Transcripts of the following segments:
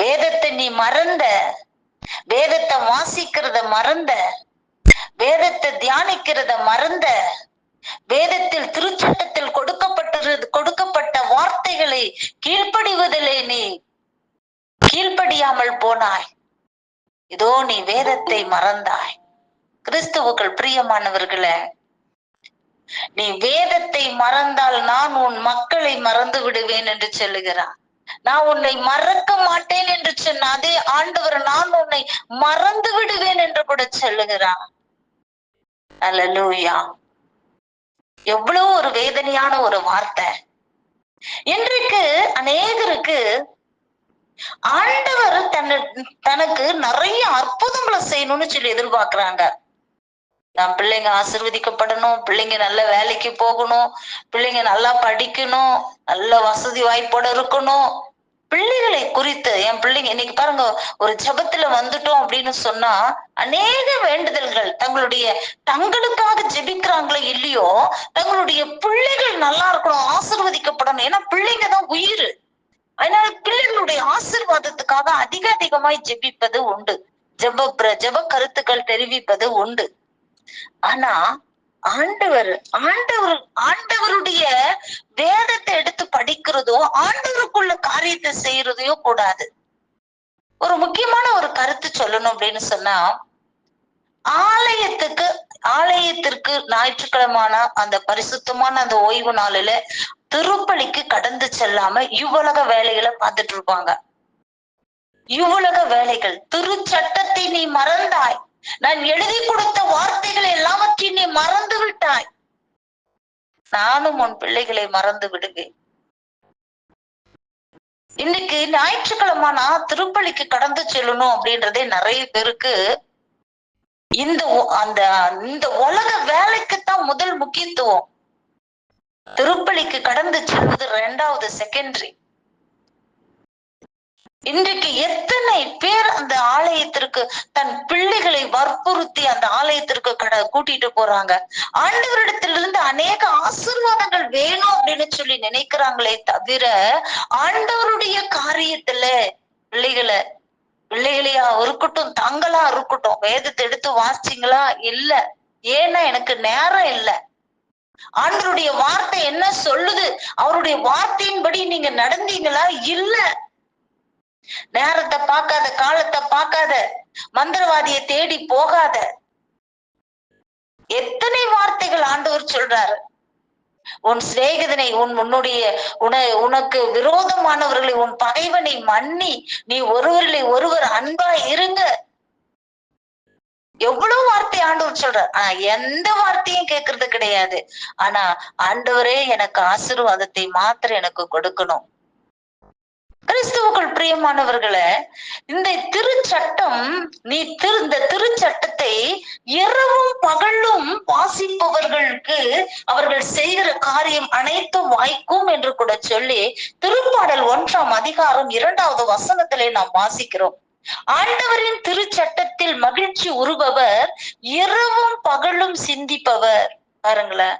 வேதத்தை நீ மறந்த வேதத்தை வாசிக்கிறத மறந்த வேதத்தை தியானிக்கிறத மறந்த வேதத்தில் திருச்சட்டத்தில் கொடுக்கப்பட்டிரு கொடுக்கப்பட்ட வார்த்தைகளை கீழ்ப்படிவதில்லை நீ கீழ்ப்படியாமல் போனாய். இதோ நீ வேதத்தை மறந்தாய். கிறிஸ்துவுக்கள் பிரியமானவர்களே நீ வேதத்தை மறந்தால் நான் உன் மக்களை மறந்து விடுவேன் என்று சொல்லுகிறார் நான் உன்னை மறக்க மாட்டேன் என்று சொன்ன அதே ஆண்டவர் நான் உன்னை மறந்து விடுவேன் என்று கூட சொல்லுகிறான் அலலூயா எவ்வளவு ஒரு வேதனையான ஒரு வார்த்தை. இன்றைக்கு அநேகருக்கு ஆண்டவர் தன்னை தனக்கு நிறைய அற்புதங்களை செய்யணும்னு சொல்லி எதிர்பார்க்கிறாங்க. நான் பிள்ளைங்க ஆசிர்வதிக்கப்படணும் பிள்ளைங்க நல்ல வேலைக்கு போகணும் பிள்ளைங்க நல்லா படிக்கணும் நல்ல வசதி வாய்ப்போட இருக்கணும். பிள்ளைகளை குறித்து என் பிள்ளைங்க இன்னைக்கு பாருங்க ஒரு ஜபத்துல வந்துட்டோம் அப்படின்னு சொன்னா அநேக வேண்டுதல்கள் தங்களுடைய தங்களுக்காக ஜெபிக்கிறாங்களோ இல்லையோ தங்களுடைய பிள்ளைகள் நல்லா இருக்கணும் ஆசிர்வதிக்கப்படணும். ஏன்னா பிள்ளைங்க தான் உயிர். அதனால பிள்ளைகளுடைய ஆசிர்வாதத்துக்காக அதிக அதிகமாய் ஜெபிப்பது உண்டு. ஜெப ஜெப கருத்துக்கள் தெரிவிப்பது உண்டு. ஆனா ஆண்டவர் ஆண்டவர் ஆண்டவருடைய வேதத்தை எடுத்து படிக்கிறதோ ஆண்டவருக்குள்ள காரியத்தை செய்யறதையோ கூடாது. ஒரு முக்கியமான ஒரு கருத்து சொல்லணும் அப்படின்னு சொன்னா ஆலயத்துக்கு ஆலயத்திற்கு ஞாயிற்றுக்கிழமான அந்த பரிசுத்தமான அந்த ஓய்வு நாளில திருப்பலிக்கு கடந்து செல்லாம இவ்வுலக வேலைகளை பார்த்துட்டு இருப்பாங்க. இவ்வுலக வேலைகள் திருச்சட்டத்தை நீ மறந்தாய். நான் எழுதி கொடுத்த வார்த்தைகள் எல்லாவற்றையும் நீ மறந்து விட்டாய். நானும் உன் பிள்ளைகளை மறந்து விடுவேன். இன்னைக்கு ஞாயிற்றுக்கிழமை நான் திருப்பலிக்கு கடந்து செல்லணும் அப்படின்றதே நிறைய பேருக்கு இந்த அந்த இந்த உலக வேலைக்குத்தான் முதல் முக்கியத்துவம். திருப்பலிக்கு கடந்து செல்வது ரெண்டாவது செகண்டரி இன்றைக்கு எத்தனை பேர் அந்த ஆலயத்திற்கு தன் பிள்ளைகளை வற்புறுத்தி அந்த ஆலயத்திற்கு கட கூட்டிட்டு போறாங்க? ஆண்டவரிடத்திலிருந்து அநேக ஆசீர்வாதங்கள் வேணும் அப்படின்னு சொல்லி நினைக்கிறாங்களே தவிர ஆண்டவருடைய காரியத்துல பிள்ளைகளை பிள்ளைகளையா இருக்கட்டும் தங்களா இருக்கட்டும் வேதத்தை எடுத்து வாசிச்சிங்களா இல்ல. ஏன்னா எனக்கு நேரம் இல்ல. ஆண்டருடைய வார்த்தை என்ன சொல்லுது? அவருடைய வார்த்தையின்படி நீங்க நடந்தீங்களா? இல்ல. நேரத்தை பார்க்காத காலத்தை பார்க்காத மந்திரவாதியை தேடி போகாத. எத்தனை வார்த்தைகள் ஆண்டவர் சொல்றாரு? உன் சிநேகிதனை உன் உன்னுடைய உன உனக்கு விரோதமானவர்களை உன் பகைவனை மன்னி நீ ஒருவர்களை ஒருவர் அன்பா இருங்க. எவ்வளவு வார்த்தை ஆண்டவர் சொல்றார்? ஆனா எந்த வார்த்தையும் கேட்கறது கிடையாது. ஆனா ஆண்டவரே எனக்கு ஆசீர்வாதத்தை மாத்திரம் எனக்கு கொடுக்கணும். கிறிஸ்துவுக்குள் பிரியமானவர்களே இந்த திருச்சட்டம் நீ திரு இந்த திருச்சட்டத்தை இரவும் பகலும் வாசிப்பவர்களுக்கு அவர்கள் செய்கிற காரியம் அனைத்தும் வாய்க்கும் என்று கூட சொல்லி திருப்பாடல் ஒன்றாம் அதிகாரம் இரண்டாவது வசனத்திலே நாம் வாசிக்கிறோம். ஆண்டவரின் திருச்சட்டத்தில் மகிழ்ச்சி உருபவர் இரவும் பகலும் சிந்திப்பவர். பாருங்களேன்.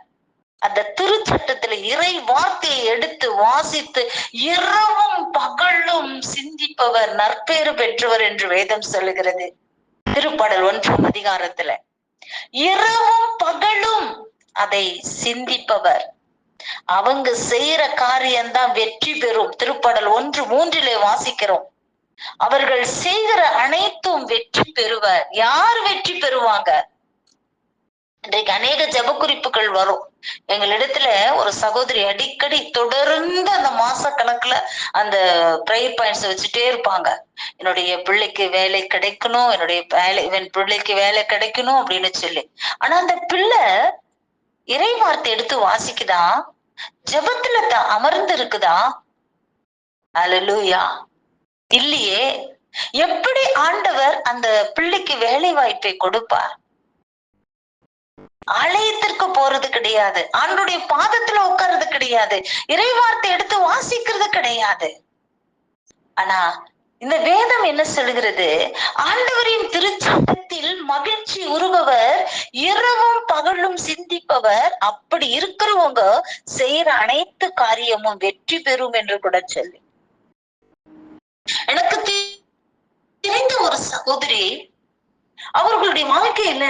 அந்த திருச்சட்டத்துல இறை வார்த்தையை எடுத்து வாசித்து இரவும் பகலும் சிந்திப்பவர் நற்பேறு பெற்றவர் என்று வேதம் சொல்லுகிறது. திருப்பாடல் ஒன்றாம் அதிகாரத்துல இரவும் பகலும் அதை சிந்திப்பவர். அவங்க செய்யற காரியம்தான் வெற்றி பெறும். திருப்படல் ஒன்று மூன்றிலே வாசிக்கிறோம். அவர்கள் செய்கிற அனைத்தும் வெற்றி பெறுவர். யார் வெற்றி பெறுவாங்க? இன்றைக்கு அநேக ஜப குறிப்புகள் வரும். எங்களிடத்துல ஒரு சகோதரி அடிக்கடி தொடர்ந்து அந்த மாச கணக்குல அந்த ப்ரேயர் பாயிண்ட்ஸ் வச்சுட்டே இருப்பாங்க. என்னுடைய பிள்ளைக்கு வேலை கிடைக்கணும் என்னுடைய வேலை என் பிள்ளைக்கு வேலை கிடைக்கணும் அப்படின்னு சொல்லி. ஆனா அந்த பிள்ளை இறை வார்த்தை எடுத்து வாசிக்குதா? ஜபத்துல தான் அமர்ந்து இருக்குதா அலலூயா இல்லையே. எப்படி ஆண்டவர் அந்த பிள்ளைக்கு வேலை வாய்ப்பை கொடுப்பார்? ஆலயத்திற்கு போறது கிடையாது. ஆண்டுடைய பாதத்துல உட்கார்றது கிடையாது. இறைவார்த்தை எடுத்து வாசிக்கிறது கிடையாது. ஆனா இந்த வேதம் என்ன சொல்கிறது ஆண்டவரின் திருச்சட்டத்தில் மகிழ்ச்சி உருபவர் இரவும் பகலும் சிந்திப்பவர். அப்படி இருக்கிறவங்க செய்யற அனைத்து காரியமும் வெற்றி பெறும் என்று கூட சொல்லி. எனக்கு தெரிந்த ஒரு சகோதரி அவர்களுடைய வாழ்க்கையில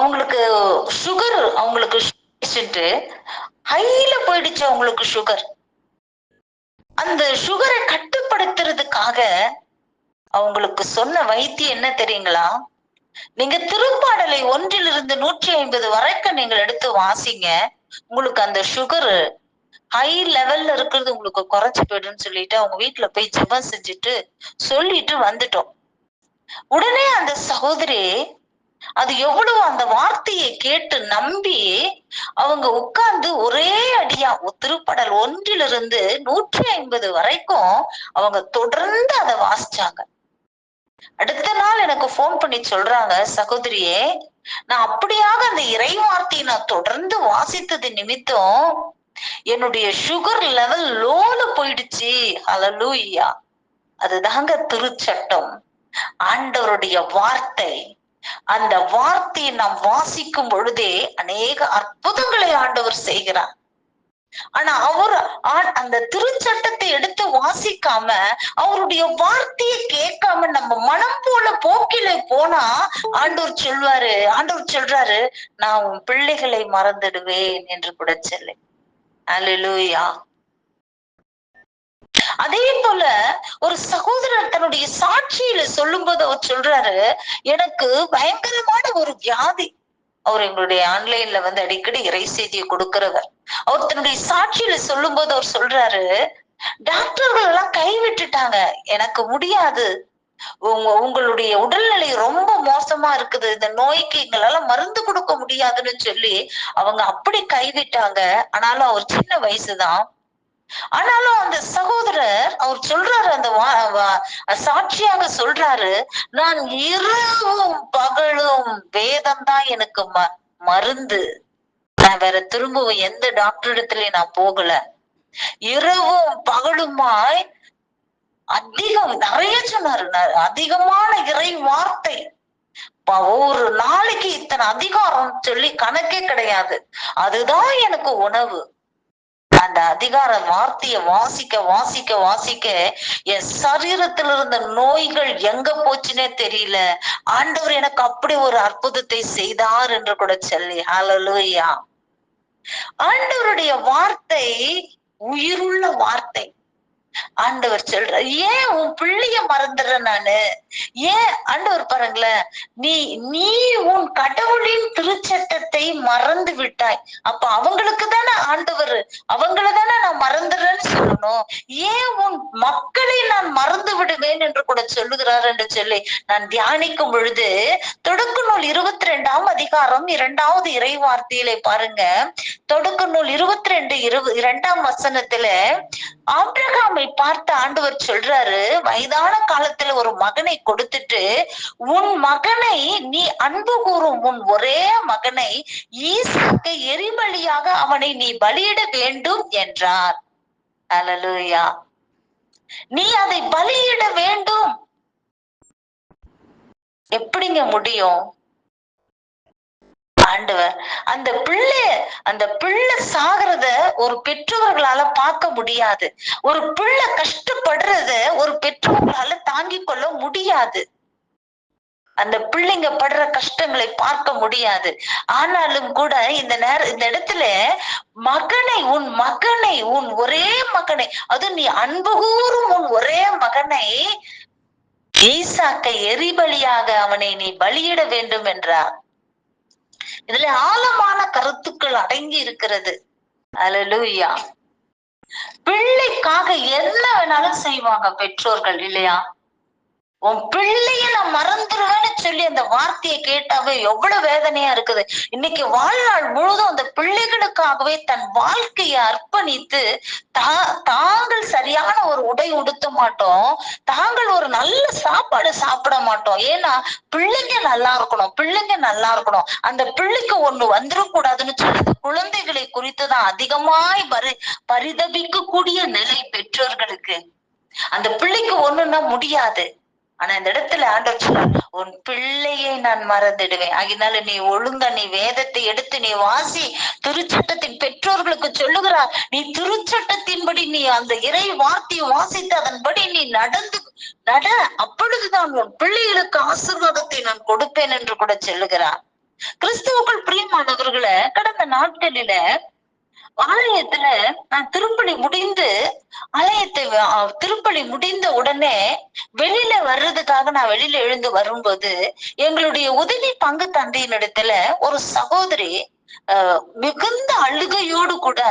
அவங்களுக்கு சுகர் அவங்களுக்கு ஹைல போயிடுச்சு அவங்களுக்கு சுகர் அந்த சுகரை கட்டுப்படுத்துறதுக்காக அவங்களுக்கு சொன்ன வைத்தியம் என்ன தெரியுங்களா? நீங்க திருப்பாடலை ஒன்றிலிருந்து நூற்றி ஐம்பது வரைக்கும் நீங்கள் எடுத்து வாசிங்க. உங்களுக்கு அந்த சுகர் ஹை லெவல்ல இருக்கிறது உங்களுக்கு குறைச்சு போயிடும்னு சொல்லிட்டு அவங்க வீட்டுல போய் ஜெபம் செஞ்சுட்டு சொல்லிட்டு வந்துட்டோம். உடனே அந்த சகோதரி அது எவ்வளவு அந்த வார்த்தையை கேட்டு நம்பி அவங்க உட்கார்ந்து ஒரே அடியா திருப்படல் ஒன்றிலிருந்து நூற்றி ஐம்பது வரைக்கும் அவங்க தொடர்ந்து அதை வாசிச்சாங்க. அடுத்த நாள் எனக்கு போன் பண்ணி சொல்றாங்க சகோதரியே நான் அப்படியாக அந்த இறை வார்த்தையை நான் தொடர்ந்து வாசித்தது நிமித்தம் என்னுடைய சுகர் லெவல் லோல போயிடுச்சு. ஹalleluya அதுதாங்க திருச்சட்டம். ஆண்டவருடைய வார்த்தை. அந்த வார்த்தையை நாம் வாசிக்கும் பொழுதே அநேக அற்புதங்களை ஆண்டவர் செய்கிறார். ஆனா அவர் அந்த திருச்சட்டத்தை எடுத்து வாசிக்காம அவருடைய வார்த்தையை கேட்காம நம்ம மனம் போல போக்கில போனா ஆண்டவர் சொல்வாரு ஆண்டவர் சொல்றாரு நான் உன் பிள்ளைகளை மறந்துடுவேன் என்று கூட சொல்லு. அலுலூயா அதே போல ஒரு சகோதரர் தன்னுடைய சாட்சியில சொல்லும்போது அவர் சொல்றாரு எனக்கு பயங்கரமான ஒரு வியாதி. அவர் எங்களுடைய ஆன்லைன்ல வந்து அடிக்கடி இறை செய்தியை கொடுக்கிறவர். அவர் தன்னுடைய சாட்சியில சொல்லும்போது அவர் சொல்றாரு டாக்டர்கள் எல்லாம் கைவிட்டுட்டாங்க எனக்கு முடியாது. உங்க உங்களுடைய உடல்நிலை ரொம்ப மோசமா இருக்குது இந்த நோய்க்கு எங்களால மருந்து கொடுக்க முடியாதுன்னு சொல்லி அவங்க அப்படி கைவிட்டாங்க ஆனாலும் அவர் சின்ன வயசுதான் ஆனாலும் அந்த சகோதரர் அவர் சொல்றாரு அந்த சாட்சியாக சொல்றாரு நான் இரவும் பகலும் வேதம் தான் எனக்கு ம மருந்து. நான் வேற திரும்பவும் எந்த டாக்டர் இடத்துலயும் நான் போகல. இரவும் பகலுமாய் அதிகம் நிறைய சொன்னாரு ந- அதிகமான இறை வார்த்தை. ஒரு நாளைக்கு இத்தனை அதிகாரம் சொல்லி கணக்கே கிடையாது. அதுதான் எனக்கு உணவு. அந்த அதிகார வார்த்தைய வாசிக்க வாசிக்க வாசிக்க என் சரீரத்தில் இருந்த நோய்கள் எங்க போச்சுன்னே தெரியல. ஆண்டவர் எனக்கு அப்படி ஒரு அற்புதத்தை செய்தார் என்று கூட சொல்லி ஹalleluya ஆண்டவருடைய வார்த்தை உயிருள்ள வார்த்தை. ஆண்டவர் சொல்ற ஏன் உன் பிள்ளைய மறந்துடுற நானு? ஏன் ஆண்டவர் பாருங்களேன் நீ நீ உன் கடவுளின் திருச்சட்டத்தை மறந்து விட்டாய். அப்ப அவங்களுக்கு தானே ஆண்டவர் அவங்கள தானே நான் மறந்துடுறேன்னு சொல்லணும். ஏன் உன் மக்களை நான் மறந்து விடுவேன் என்று கூட சொல்லுகிறார் என்று சொல்லி நான் தியானிக்கும் பொழுது தொடக்கு நூல் இருபத்தி ரெண்டாம் அதிகாரம் இரண்டாவது இறை வார்த்தையிலே பாருங்க. தொடக்கு நூல் இருபத்தி ரெண்டு இரு இரண்டாம் வசனத்துல ஆபிரகாமை பார்த்து ஆண்டவர் சொல்றாரு வயதான காலத்துல ஒரு மகனை கொடுத்துட்டு உன் மகனை நீ அன்பு கூறும் உன் ஒரே மகனை ஈசாக்கு எரிபலியாக அவனை நீ பலியிட வேண்டும் என்றார். அலலூயா நீ அதை பலியிட வேண்டும். எப்படிங்க முடியும்? ஆண்டவர் அந்த பிள்ளை அந்த பிள்ளை சாகிறத ஒரு பெற்றோர்களால பார்க்க முடியாது. ஒரு பிள்ளை கஷ்டப்படுறத ஒரு பெற்றோர்களால தாங்கிக் கொள்ள முடியாது. அந்த பிள்ளைங்க படுற கஷ்டங்களை பார்க்க முடியாது. ஆனாலும் கூட இந்த நேர இந்த இடத்துல மகனை உன் மகனை உன் ஒரே மகனை அது நீ அன்பு கூறும் உன் ஒரே மகனை ஈசாக்கை எரிபலியாக அவனை நீ பலியிட வேண்டும் என்றார். இதுல ஆழமான கருத்துக்கள் அடங்கி இருக்கிறது. அலலூயா பிள்ளைக்காக என்ன வேணாலும் செய்வாங்க பெற்றோர்கள் இல்லையா? உன் பிள்ளைய நான் மறந்துடுவேன்னு சொல்லி அந்த வார்த்தையை கேட்டாவே எவ்வளவு வேதனையா இருக்குது. இன்னைக்கு வாழ்நாள் முழுதும் அந்த பிள்ளைகளுக்காகவே தன் வாழ்க்கையை அர்ப்பணித்து தா தாங்கள் சரியான ஒரு உடை உடுத்த மாட்டோம். தாங்கள் ஒரு நல்ல சாப்பாடு சாப்பிட மாட்டோம். ஏன்னா பிள்ளைங்க நல்லா இருக்கணும் பிள்ளைங்க நல்லா இருக்கணும். அந்த பிள்ளைக்கு ஒண்ணு வந்துடக்கூடாதுன்னு சொல்லி குழந்தைகளை குறித்துதான் அதிகமாய் பரி பரிதபிக்க கூடிய நிலை பெற்றோர்களுக்கு. அந்த பிள்ளைக்கு ஒண்ணுன்னா முடியாது. ஆனா இந்த இடத்துல ஆண்டவர் சொல்றார் உன் பிள்ளையை நான் மறந்துடுவேன். அதனால நீ ஒழுங்கா நீ வேதத்தை எடுத்து நீ வாசி திருச்சட்டத்தின் பெற்றோர்களுக்கு சொல்லுகிறார். நீ திருச்சட்டத்தின்படி நீ அந்த இறை வார்த்தையை வாசித்து அதன்படி நீ நடந்து நட. அப்பொழுதுதான் உன் பிள்ளைகளுக்கு ஆசீர்வாதத்தை நான் கொடுப்பேன் என்று கூட சொல்லுகிறார். கிறிஸ்துவுக்குள் பிரியமானவர்களை கடந்த நாட்களில ஆலயத்துல நான் திருப்பணி முடிந்து ஆலயத்தை திருப்பணி முடிந்த உடனே வெளியில வர்றதுக்காக நான் வெளியில எழுந்து வரும்போது எங்களுடைய உதவி பங்கு தந்தையினிடத்துல ஒரு சகோதரி மிகுந்த அழுகையோடு கூட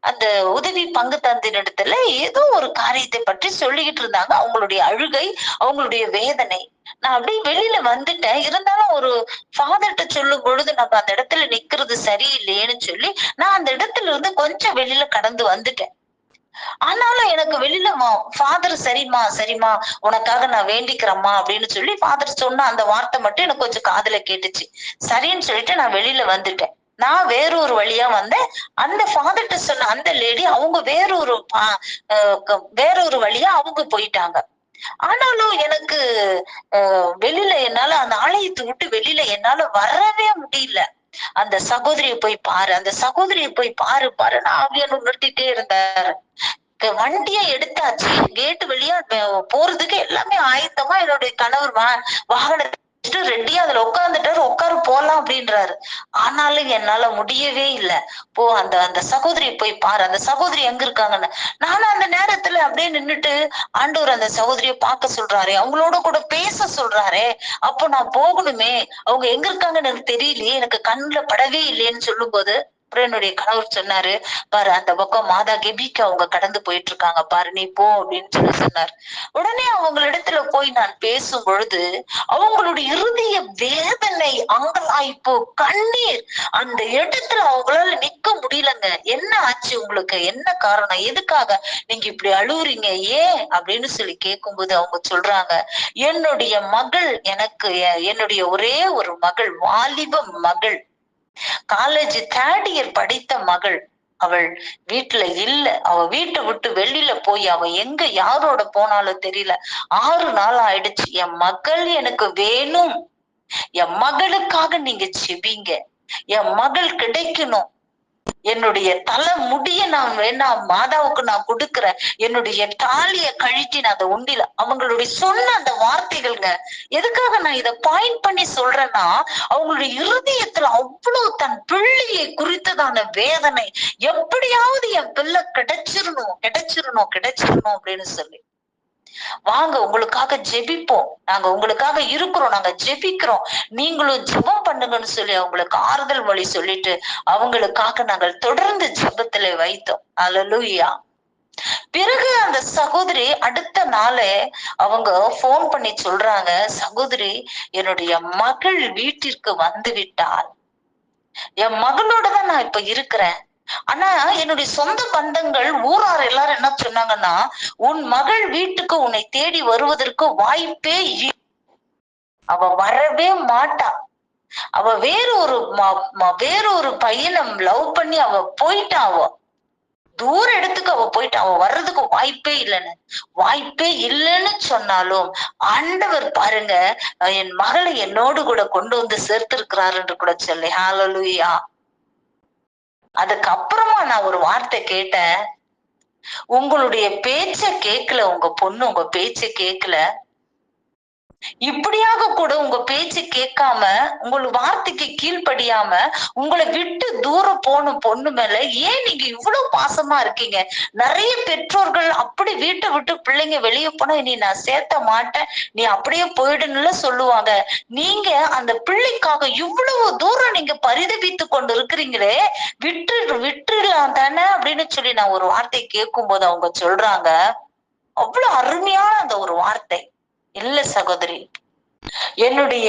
அந்த உதவி பங்கு தந்தையினிடத்துல ஏதோ ஒரு காரியத்தை பற்றி சொல்லிக்கிட்டு இருந்தாங்க. அவங்களுடைய அழுகை அவங்களுடைய வேதனை. நான் அப்படியே வெளியில வந்துட்டேன். இருந்தாலும் ஒரு ஃபாதர்கிட்ட சொல்லும் பொழுது நம்ம அந்த இடத்துல நிக்கிறது சரியில்லையேன்னு சொல்லி நான் அந்த இடத்துல இருந்து கொஞ்சம் வெளியில கடந்து வந்துட்டேன். ஆனாலும் எனக்கு வெளியில ஃபாதர் சரிம்மா சரிம்மா உனக்காக நான் வேண்டிக்கிறேம்மா அப்படின்னு சொல்லி ஃபாதர் சொன்ன அந்த வார்த்தை மட்டும் எனக்கு கொஞ்சம் காதுல கேட்டுச்சு. சரின்னு சொல்லிட்டு நான் வெளியில வந்துட்டேன். நான் வேறொரு வழியா வந்தேன். அந்த ஃபாதர்கிட்ட சொன்ன அந்த லேடி அவங்க வேறொரு பா- அஹ் வேறொரு வழியா அவங்க போயிட்டாங்க. ஆனாலும் எனக்கு வெளியில என்னால அந்த ஆலயத்தை விட்டு வெளியில என்னால வரவே முடியல. அந்த சகோதரியை போய் பாரு அந்த சகோதரியை போய் பாரு பாரு. நான் ஆவியான உணர்த்திட்டே இருந்தாரு வண்டியை எடுத்தாச்சு. கேட்டு வழியா போறதுக்கு எல்லாமே ஆயத்தமா என்னுடைய கணவர் வாகனத்தை ரெடியா அதுல உட்கார்ந்துட்டாரு உட்காரு போலாம் அப்படின்றாரு. ஆனாலும் என்னால முடியவே இல்ல. போ அந்த அந்த சகோதரியை போய் பாரு அந்த சகோதரி எங்க இருக்காங்கன்னு. நானும் அந்த நேரத்துல அப்படியே நின்னுட்டு ஆண்டவர் அந்த சகோதரிய பார்க்க சொல்றாரு அவங்களோட கூட பேச சொல்றாரே அப்போ நான் போகணுமே. அவங்க எங்க இருக்காங்கன்னு எனக்கு தெரியலையே எனக்கு கண்ணுல படவே இல்லையேன்னு சொல்லும்போது போது என்னுடைய கணவர் சொன்னாரு பாரு அந்த பக்கம் மாதா கெபிக்கு அவங்க கடந்து போயிட்டு இருக்காங்க பாரு நீ போ அப்படின்னு சொல்லி சொன்னார். உடனே அவங்களிடத்துல போய் நான் பேசும் பொழுது அவங்களுடைய இருதய வேதனை அங்கலாய்ப்பு கண்ணீர் அந்த இடத்துல அவங்களால நிக்க முடியலங்க. என்ன ஆச்சு உங்களுக்கு? என்ன காரணம்? எதுக்காக நீங்க இப்படி அழுவுறீங்க? ஏன்? அப்படின்னு சொல்லி கேட்கும்போது அவங்க சொல்றாங்க என்னுடைய மகள் எனக்கு என்னுடைய ஒரே ஒரு மகள் வாலிப மகள். காலேஜ் தேர்ட் இயர் படித்த மகள். அவள் வீட்டுல இல்ல. அவ வீட்டை விட்டு வெளியில போய் அவ எங்க யாரோட போனாலும் தெரியல. ஆறு நாள் ஆயிடுச்சு. என் மகள் எனக்கு வேணும். என் மகளுக்காக நீங்க செபிங்க. என் மகள் கிடைக்கணும். என்னுடைய தலை முடிய நான் வேணா மாதாவுக்கு நான் கொடுக்கிறேன். என்னுடைய தாலிய கழட்டி நான் அதை உண்டில அவங்களுடைய சொன்ன அந்த வார்த்தைகள்ங்க எதுக்காக நான் இத பாயிண்ட் பண்ணி சொல்றேன்னா அவங்களுடைய இருதயத்துல அவ்வளவு தன் பிள்ளையை குறித்ததான வேதனை. எப்படியாவது என் பிள்ளை கிடைச்சிடணும் கிடைச்சிடணும் கிடைச்சிடணும் அப்படின்னு சொல்லி. வாங்க உங்களுக்காக ஜெபிப்போம். நாங்க உங்களுக்காக இருக்கிறோம் நாங்க ஜெபிக்கிறோம். நீங்களும் ஜெபம் பண்ணுங்கன்னு சொல்லி அவங்களுக்கு ஆறுதல் மொழி சொல்லிட்டு அவங்களுக்காக நாங்கள் தொடர்ந்து ஜெபத்துல வைத்தோம். அலலூயா பிறகு அந்த சகோதரி அடுத்த நாளே அவங்க போன் பண்ணி சொல்றாங்க சகோதரி என்னுடைய மகள் வீட்டிற்கு வந்து விட்டால் என் மகளோட தான் நான் இப்ப இருக்கிறேன். ஆனா என்னுடைய சொந்த பந்தங்கள் ஊரார் எல்லாரும் என்ன சொன்னாங்கன்னா உன் மகள் வீட்டுக்கு உன்னை தேடி வருவதற்கு வாய்ப்பே அவ வரவே மாட்டா. அவ வேற ஒரு வேற ஒரு பையனை லவ் பண்ணி அவ போயிட்டா அவ. தூர இடத்துக்கு அவ போயிட்டா. அவ வர்றதுக்கு வாய்ப்பே இல்லைன்னு. வாய்ப்பே இல்லைன்னு சொன்னாலும் ஆண்டவர் பாருங்க என் மகளை என்னோடு கூட கொண்டு வந்து சேர்த்திருக்கிறாருன்னு கூட சொல்லி. ஹாலலுயா அதுக்கப்புறமா நான் ஒரு வார்த்தை கேட்டேன். உங்களுடைய பேச்ச கேட்கல உங்க பொண்ணு உங்க பேச்ச கேட்கல இப்படியாக கூட உங்க பேச்சு கேட்காம உங்கள் வார்த்தைக்கு கீழ்படியாம உங்களை விட்டு தூரம் போன பொண்ணு மேல ஏன் நீங்க இவ்வளவு பாசமா இருக்கீங்க? நிறைய பெற்றோர்கள் அப்படி வீட்டை விட்டு பிள்ளைங்க வெளியே போனா நீ நான் சேர்த்த மாட்டேன். நீ அப்படியே போயிடுன்னு சொல்லுவாங்க. நீங்க அந்த பிள்ளைக்காக இவ்வளவு தூரம் நீங்க பரிதபித்து கொண்டு இருக்கிறீங்களே விட்டு விட்டுடலாம் தானே? அப்படின்னு சொல்லி நான் ஒரு வார்த்தை கேட்கும் போது அவங்க சொல்றாங்க. அவ்வளவு அருமையான அந்த ஒரு வார்த்தை. இல்ல சகோதரி. என்னுடைய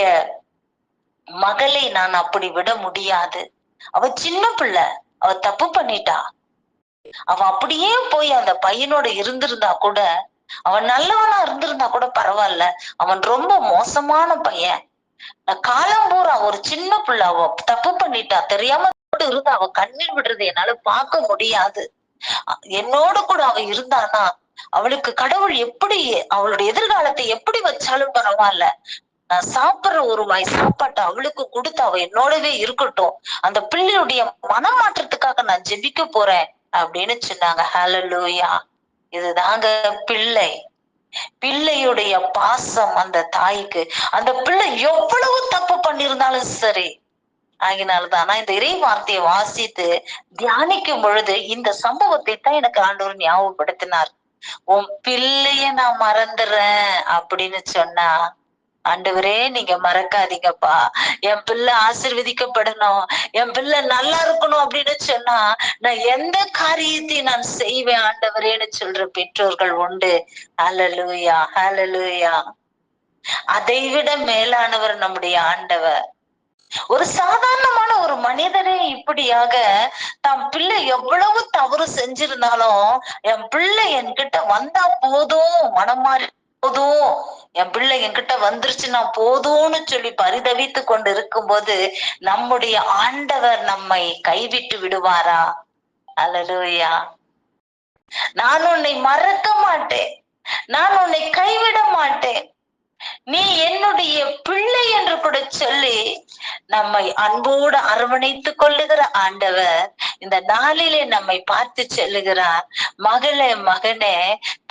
மகளை நான் அப்படி விட முடியாது. அவ சின்ன பிள்ளை. அவ தப்பு பண்ணிட்டா. அவ அப்படியே போய் அந்த பையனோட இருந்திருந்தா கூட அவன் நல்லவனா இருந்திருந்தா கூட பரவாயில்ல. அவன் ரொம்ப மோசமான பையன். காலம் பூரா ஒரு சின்ன பிள்ளை. அவ தப்பு பண்ணிட்டா. தெரியாம கூட இருந்து அவ கண்ணீர் விடுறது என்னால பார்க்க முடியாது. என்னோட கூட அவ இருந்தானா? அவளுக்கு கடவுள் எப்படி அவளுடைய எதிர்காலத்தை எப்படி வச்சாலும் பரவாயில்ல. நான் சாப்பிடுற ஒரு வாய் சாப்பாட்டை அவளுக்கு கொடுத்து அவ என்னோடவே இருக்கட்டும். அந்த பிள்ளையுடைய மனமாற்றத்துக்காக நான் ஜெபிக்க போறேன் அப்படின்னு சொன்னாங்க. ஹலலூயா இதுதாங்க பிள்ளை. பிள்ளையுடைய பாசம் அந்த தாய்க்கு. அந்த பிள்ளை எவ்வளவு தப்பு பண்ணியிருந்தாலும் சரி. ஆகினால்தான் நான் இந்த இறை வார்த்தையை வாசித்து தியானிக்கும் பொழுது இந்த சம்பவத்தை தான் எனக்கு ஆண்டவர் ஞாபகப்படுத்தினார். உன் பிள்ளைய நான் மறந்துடுறேன் அப்படின்னு சொன்னா ஆண்டவரே நீங்க மறக்காதீங்கப்பா. என் பிள்ளை ஆசிர்வதிக்கப்படணும். என் பிள்ளை நல்லா இருக்கணும் அப்படின்னு சொன்னா நான் எந்த காரியத்தையும் நான் செய்வேன் ஆண்டவரேன்னு சொல்ற பெற்றோர்கள் உண்டு. ஹலலூயா ஹலலூயா அதை விட மேலானவர் நம்முடைய ஆண்டவர். ஒரு சாதாரணமான ஒரு மனிதனே இப்படியாக தம் பிள்ளை எவ்வளவு தவறு செஞ்சிருந்தாலும் என் பிள்ளை என்கிட்ட வந்தா போதும் மனம் மாறி போதும். என் பிள்ளை என்கிட்ட வந்துருச்சுன்னா போதும்னு சொல்லி பரிதவித்து கொண்டு இருக்கும்போது நம்முடைய ஆண்டவர் நம்மை கைவிட்டு விடுவாரா? அலலூயா நான் உன்னை மறக்க மாட்டேன். நான் உன்னை கைவிட மாட்டேன். நீ என்னுடைய பிள்ளை என்று கூட சொல்லி நம்மை அன்போடு அரவணைத்துக் கொள்ளுகிற ஆண்டவர் இந்த நாளிலே நம்மை பார்த்து செல்லுகிறார் மகளே மகனே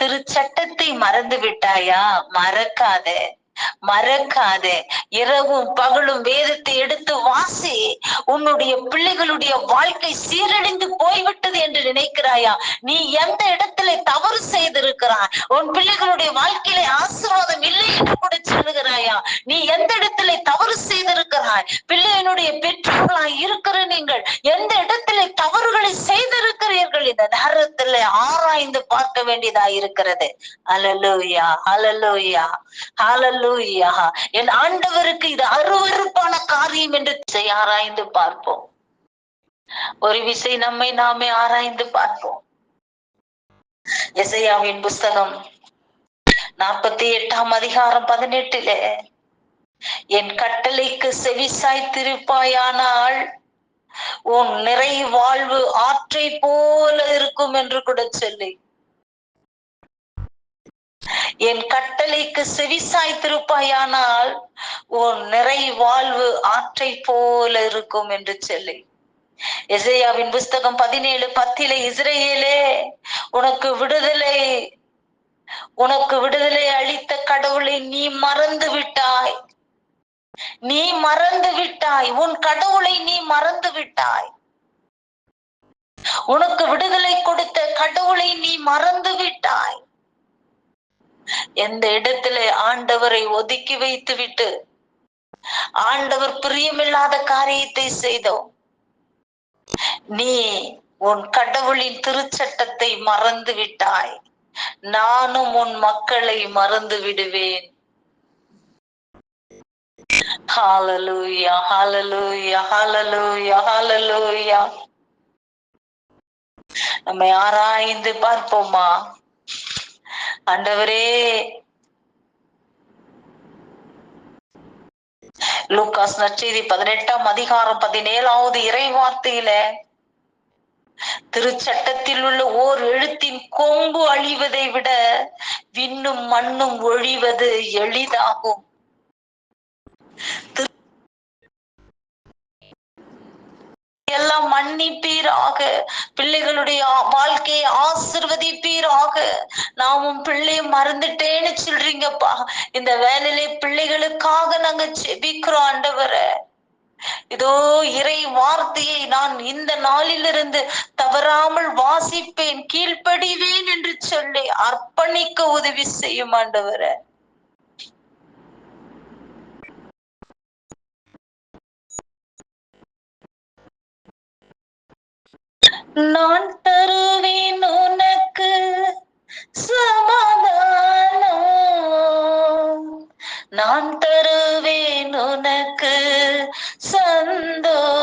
திருச்சட்டத்தை மறந்து விட்டாயா மறக்காதே. மறக்காதே. இரவும் பகலும் வேதத்தை எடுத்து வாசி. உன்னுடைய பிள்ளைகளுடைய வாழ்க்கை சீரழிந்து போய்விட்டது என்று நினைக்கிறாயா? நீ எந்த இடத்துல தவறு செய்திருக்கிறாய்? உன் பிள்ளைகளுடைய வாழ்க்கையில ஆசீர்வாதம் இல்லை என்று கூட சொல்லுகிறாயா? நீ எந்த இடத்துல தவறு செய்திருக்கிறாய்? பிள்ளையினுடைய பெற்றோர்களாய் இருக்கிற நீங்கள் எந்த இடத்துல தவறுகளை செய்திருக்க இந்த நேரத்துல ஆராய்ந்து பார்க்க வேண்டியதா இருக்கிறது. அலலூயா அலலூயா அலலூயா என் ஆண்டவருக்கு இது அருவறுப்பான காரியம் என்று ஆராய்ந்து பார்ப்போம். ஒரு விசை நம்மை நாமே ஆராய்ந்து பார்ப்போம். எசையாவின் புஸ்தகம் நாற்பத்தி எட்டாம் அதிகாரம் பதினெட்டுல என் கட்டளைக்கு செவிசாய் திருப்பாயானால் உன் நிறை வாழ்வு ஆற்றை போல இருக்கும் என்று கூட சொல்லி. என் கட்டளைக்கு செவிசாய் திருப்பாயானால் உன் நிறை வாழ்வு ஆற்றை போல இருக்கும் என்று சொல்லி. இசையாவின் புஸ்தகம் பதினேழு பத்தில இஸ்ரேலே உனக்கு விடுதலை உனக்கு விடுதலை அளித்த கடவுளை நீ மறந்து விட்டாய் நீ மறந்து விட்டாய். உன் கடவுளை நீ மறந்து விட்டாய். உனக்கு விடுதலை கொடுத்த கடவுளை நீ மறந்து விட்டாய். எந்த இடத்துல ஆண்டவரை ஒதுக்கி வைத்து விட்டு ஆண்டவர் பிரியமில்லாத காரியத்தை செய்தோம். நீ உன் கடவுளின் திருச்சட்டத்தை மறந்து விட்டாய். நானும் உன் மக்களை மறந்து விடுவேன். Hallelujah, hallelujah, hallelujah, hallelujah. நம்மை ஆராய்ந்து பார்ப்போமா? ஆண்டவரே. லூக்காஸ் நற்செய்தி பதினெட்டாம் அதிகாரம் பதினேழாவது இறை வார்த்தையில திருச்சட்டத்தில் உள்ள ஓர் எழுத்தின் கொம்பு அழிவதை விட விண்ணும் மண்ணும் ஒழிவது எளிதாகும். எல்லாம் மன்னிப்பீராக. பிள்ளைகளுடைய வாழ்க்கையை ஆசிர்வதிப்பீராக. நாமும் பிள்ளைய மறந்துட்டேன்னு சொல்றீங்கப்பா. இந்த வேலையிலே பிள்ளைகளுக்காக நாங்க செபிக்கிறோம் ஆண்டவர. இதோ இறை வார்த்தையை நான் இந்த நாளிலிருந்து தவறாமல் வாசிப்பேன் கீழ்ப்படிவேன் என்று சொல்லி அர்ப்பணிக்க உதவி செய்யும் ஆண்டவரை. நான் தருவேன் உனக்கு சமாதானம். நான் தருவேன் உனக்கு சந்தோஷம்.